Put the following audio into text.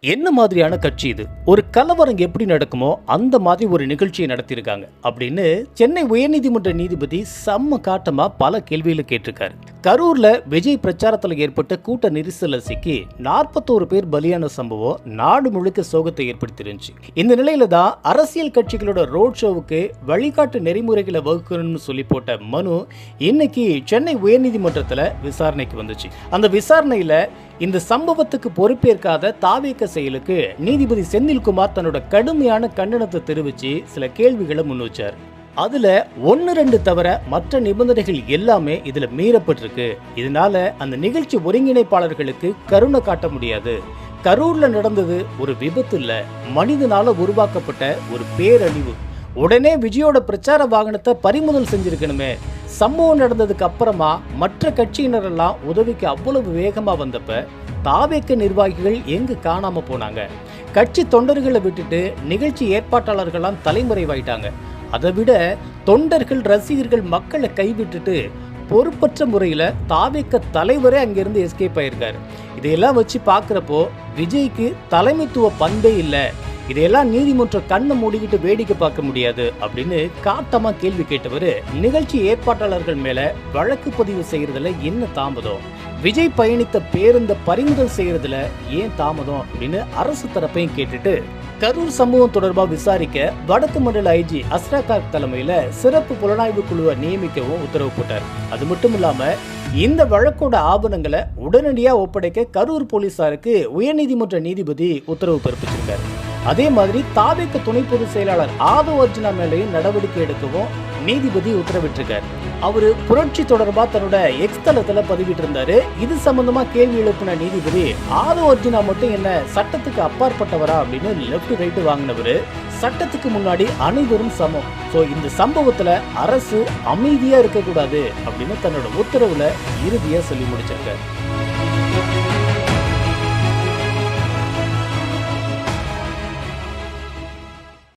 என்ன மாதிரியான கட்சி இது? ஒரு கலவரம் எப்படி நடக்குமோ அந்த மாதிரி ஒரு நிகழ்ச்சியை நடத்தியிருக்காங்க அப்படின்னு சென்னை உயர்நீதிமன்ற நீதிபதி செம்ம காட்டமா பல கேள்விகளை கேட்டிருக்காரு. கரூர்ல விஜய் பிரச்சாரத்தில் ஏற்பட்ட கூட்ட நெரிசல சிக்கி நாற்பத்தோரு பேர் பலியான சம்பவம் நாடு முழுக்க சோகத்தை ஏற்படுத்திருந்துச்சு. இந்த நிலையில தான் அரசியல் கட்சிகளோட ரோட் ஷோவுக்கு வழிகாட்டு நெறிமுறைகளை வகுக்கணும்னு சொல்லி போட்ட மனு இன்னைக்கு சென்னை உயர்நீதிமன்றத்தில் விசாரணைக்கு வந்துச்சு. அந்த விசாரணையில இந்த சம்பவத்துக்கு பொறுப்பேற்காத தாவேக்க செயலுக்கு நீதிபதி செந்தில்குமார் தன்னோட கடுமையான கண்டனத்தை தெரிவிச்சு சில கேள்விகளை முன்வச்சார். அதுல ஒன்னு ரெண்டு தவிர மற்ற நிபந்தனைகள் எல்லாமே இதுல மீறப்பட்டிருக்கு. இதனால அந்த நிகழ்ச்சி ஒருங்கிணைப்பாளர்களுக்கு கருணை காட்ட முடியாது. கரூர்ல நடந்தது ஒரு விபத்து இல்ல மனிதனால உருவாக்கப்பட்ட ஒரு பேரழிவு. உடனே விஜயோட பிரச்சார வாகனத்தை பறிமுதல் செஞ்சிருக்கணுமே. சம்பவம் நடந்ததுக்கு அப்புறமா மற்ற கட்சியினரெல்லாம் உதவிக்கு அவ்வளவு வேகமாக வந்தப்ப தாவேக்க நிர்வாகிகள் எங்கு காணாமல் போனாங்க. கட்சி தொண்டர்களை விட்டுட்டு நிகழ்ச்சி ஏற்பாட்டாளர்கள்லாம் தலைமுறைவாயிட்டாங்க. அதை விட தொண்டர்கள் ரசிகர்கள் மக்களை கைவிட்டுட்டு பொறுப்பற்ற முறையில் தாவேக்க தலைவரே அங்கிருந்து எஸ்கேப் ஆயிருக்காரு. இதையெல்லாம் வச்சு பார்க்குறப்போ விஜய்க்கு தலைமைத்துவ பண்பே இல்லை. இதையெல்லாம் நீதிமன்றம் கண்ணை மூடிக்கிட்டு வேடிக்கை பார்க்க முடியாது அப்படின்னு காட்டமா கேள்வி கேட்டவர் நிகழ்ச்சி ஏற்பாட்டாளர்கள் மேல வழக்கு பதிவு செய்யறதுல என்ன தாமதம்? விஜய் பயணித்த பேருந்த பறிமுதல் செய்யறதுல ஏன் தாமதம் அப்படின்னு அரசு தரப்பையும் கேட்டுட்டு கரூர் சம்பவம் தொடர்பாக விசாரிக்க வடக்கு மண்டல ஐஜி அஸ்ராகாக் தலைமையில சிறப்பு புலனாய்வு குழுவை நியமிக்கவும் உத்தரவு போட்டார். அது மட்டும் இல்லாம இந்த வழக்கோட ஆவணங்களை உடனடியாக ஒப்படைக்க கரூர் போலீசாருக்கு உயர்நீதிமன்ற நீதிபதி உத்தரவு பிறப்பிச்சிருக்காரு. அதே மாதிரி தாவேக்க துணை பொதுச் செயலாளர் ஆதவ் அர்ஜுனா மேலையும் நடவடிக்கை எடுக்கவும் நீதிபதி உத்தரவிட்டிருக்கார். அவரு புரட்சி தொடர்பா தன்னோட எக்ஸ் தளத்துல பதிவிட்டு இருந்தாரு இது சம்பந்தமா கேள்வி எழுப்பின நீதிபதி ஆதவ் அர்ஜுனா மட்டும் என்ன சட்டத்துக்கு அப்பாற்பட்டவரா அப்படின்னு லெப்ட் ரைட்டு வாங்கினவரு. சட்டத்துக்கு முன்னாடி அனைவரும் சமம். ஸோ இந்த சம்பவத்துல அரசு அமைதியா இருக்கக்கூடாது அப்படின்னு தன்னோட உத்தரவுல இறுதியா சொல்லி முடிச்சிருக்காரு.